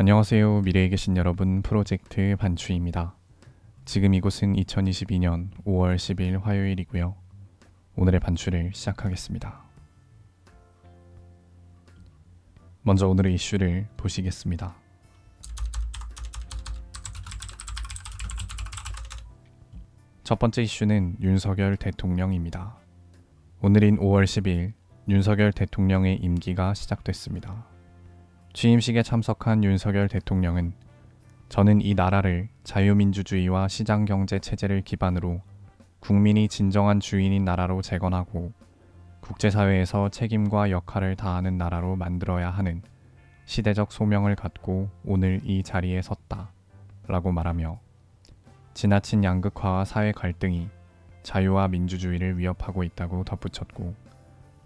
안녕하세요. 미래에 계신 여러분 프로젝트 반추입니다. 지금 이곳은 2022년 5월 10일 화요일이고요. 오늘의 반추를 시작하겠습니다. 먼저 오늘의 이슈를 보시겠습니다. 첫 번째 이슈는 윤석열 대통령입니다. 오늘인 5월 10일 윤석열 대통령의 임기가 시작됐습니다. 취임식에 참석한 윤석열 대통령은 저는 이 나라를 자유민주주의와 시장경제 체제를 기반으로 국민이 진정한 주인인 나라로 재건하고 국제사회에서 책임과 역할을 다하는 나라로 만들어야 하는 시대적 소명을 갖고 오늘 이 자리에 섰다. 라고 말하며 지나친 양극화와 사회 갈등이 자유와 민주주의를 위협하고 있다고 덧붙였고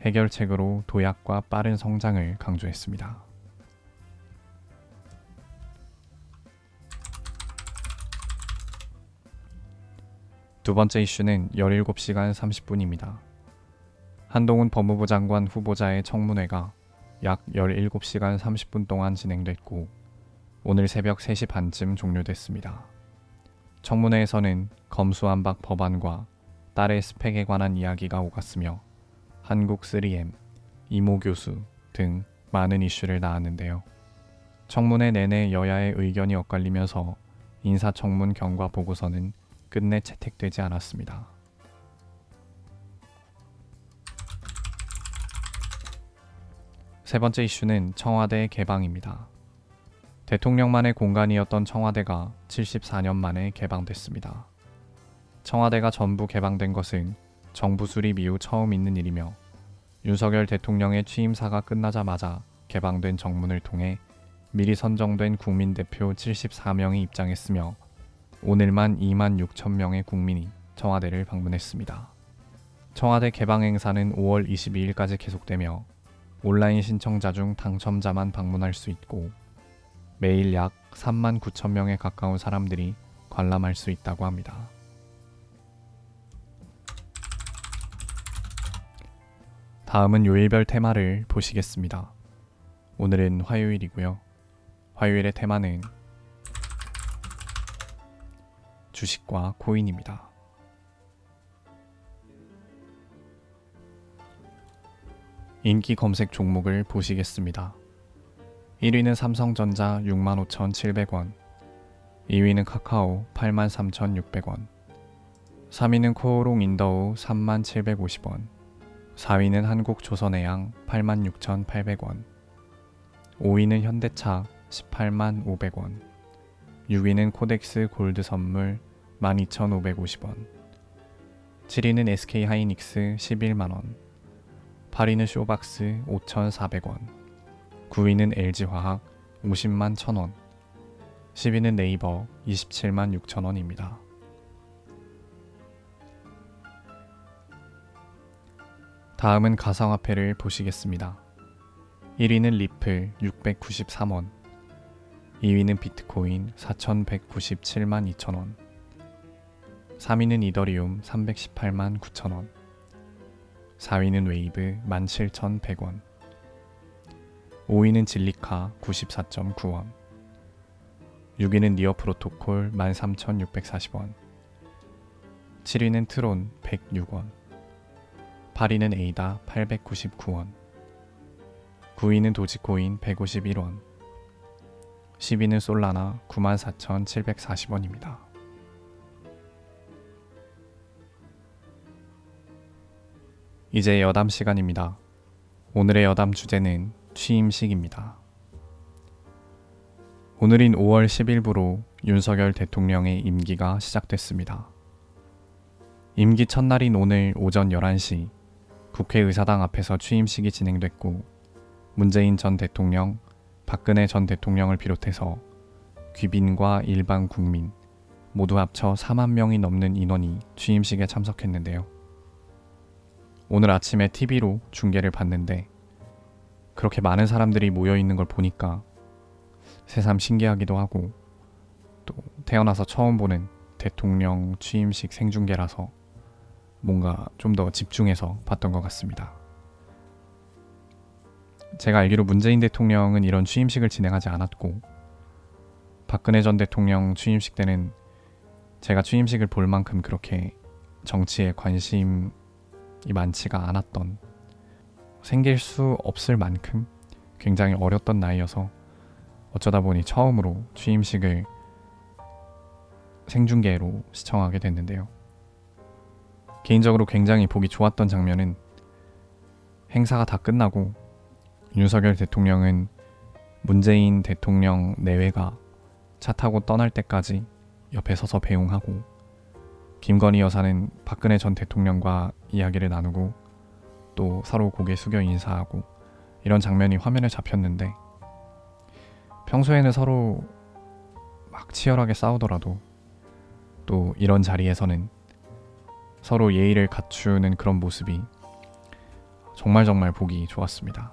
해결책으로 도약과 빠른 성장을 강조했습니다. 두 번째 이슈는 17시간 30분입니다. 한동훈 법무부 장관 후보자의 청문회가 약 17시간 30분 동안 진행됐고 오늘 새벽 3시 반쯤 종료됐습니다. 청문회에서는 검수안박 법안과 딸의 스펙에 관한 이야기가 오갔으며 한국 3M, 이모 교수 등 많은 이슈를 낳았는데요. 청문회 내내 여야의 의견이 엇갈리면서 인사청문 경과 보고서는 끝내 채택되지 않았습니다. 세 번째 이슈는 청와대 개방입니다. 대통령만의 공간이었던 청와대가 74년 만에 개방됐습니다. 청와대가 전부 개방된 것은 정부 수립 이후 처음 있는 일이며 윤석열 대통령의 취임사가 끝나자마자 개방된 정문을 통해 미리 선정된 국민대표 74명이 입장했으며 오늘만 2만 6천 명의 국민이 청와대를 방문했습니다. 청와대 개방 행사는 5월 22일까지 계속되며 온라인 신청자 중 당첨자만 방문할 수 있고 매일 약 3만 9천 명에 가까운 사람들이 관람할 수 있다고 합니다. 다음은 요일별 테마를 보시겠습니다. 오늘은 화요일이고요. 화요일의 테마는 주식과 코인입니다. 인기 검색 종목을 보시겠습니다. 1위는 삼성전자 65,700원, 2위는 카카오 83,600원, 3위는 코오롱 인더우 3750원, 4위는 한국조선해양 86,800원, 5위는 현대차 18만 500원, 6위는 코덱스 골드 선물 12,550원, 7위는 SK 하이닉스 11만원, 8위는 쇼박스 5,400원, 9위는 LG화학 50만 1,000원, 10위는 네이버 27만 6천원입니다. 다음은 가상화폐를 보시겠습니다. 1위는 리플 693원, 2위는 비트코인 4,197만 2천원, 3위는 이더리움 318만 9천원, 4위는 웨이브 17,100원, 5위는 진리카 94.9원, 6위는 니어 프로토콜 13,640원, 7위는 트론 106원, 8위는 에이다 899원, 9위는 도지코인 151원, 10위는 솔라나 94,740원입니다. 이제 여담 시간입니다. 오늘의 여담 주제는 취임식입니다. 오늘인 5월 10일부로 윤석열 대통령의 임기가 시작됐습니다. 임기 첫날인 오늘 오전 11시 국회의사당 앞에서 취임식이 진행됐고 문재인 전 대통령, 박근혜 전 대통령을 비롯해서 귀빈과 일반 국민 모두 합쳐 4만 명이 넘는 인원이 취임식에 참석했는데요. 오늘 아침에 TV로 중계를 봤는데 그렇게 많은 사람들이 모여 있는 걸 보니까 새삼 신기하기도 하고 또 태어나서 처음 보는 대통령 취임식 생중계라서 뭔가 좀 더 집중해서 봤던 것 같습니다. 제가 알기로 문재인 대통령은 이런 취임식을 진행하지 않았고 박근혜 전 대통령 취임식 때는 제가 취임식을 볼 만큼 그렇게 정치에 관심이 많지가 않았던 생길 수 없을 만큼 굉장히 어렸던 나이여서 어쩌다 보니 처음으로 취임식을 생중계로 시청하게 됐는데요. 개인적으로 굉장히 보기 좋았던 장면은 행사가 다 끝나고 윤석열 대통령은 문재인 대통령 내외가 차 타고 떠날 때까지 옆에 서서 배웅하고 김건희 여사는 박근혜 전 대통령과 이야기를 나누고 또 서로 고개 숙여 인사하고 이런 장면이 화면에 잡혔는데 평소에는 서로 막 치열하게 싸우더라도 또 이런 자리에서는 서로 예의를 갖추는 그런 모습이 정말 정말 보기 좋았습니다.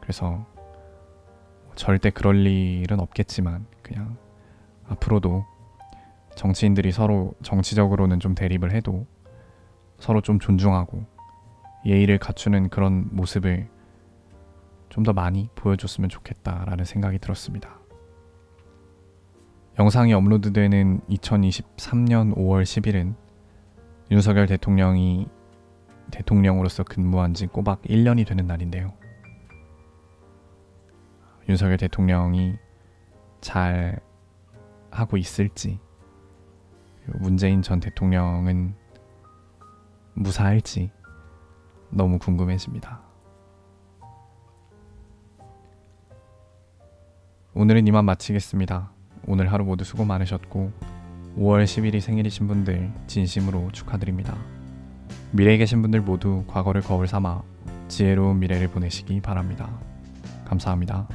그래서 절대 그럴 일은 없겠지만 그냥 앞으로도 정치인들이 서로 정치적으로는 좀 대립을 해도 서로 좀 존중하고 예의를 갖추는 그런 모습을 좀 더 많이 보여줬으면 좋겠다라는 생각이 들었습니다. 영상이 업로드되는 2023년 5월 10일은 윤석열 대통령이 대통령으로서 근무한 지 꼬박 1년이 되는 날인데요. 윤석열 대통령이 잘 하고 있을지, 문재인 전 대통령은 무사할지 너무 궁금해집니다. 오늘은 이만 마치겠습니다. 오늘 하루 모두 수고 많으셨고 5월 10일이 생일이신 분들 진심으로 축하드립니다. 미래에 계신 분들 모두 과거를 거울 삼아 지혜로운 미래를 보내시기 바랍니다. 감사합니다.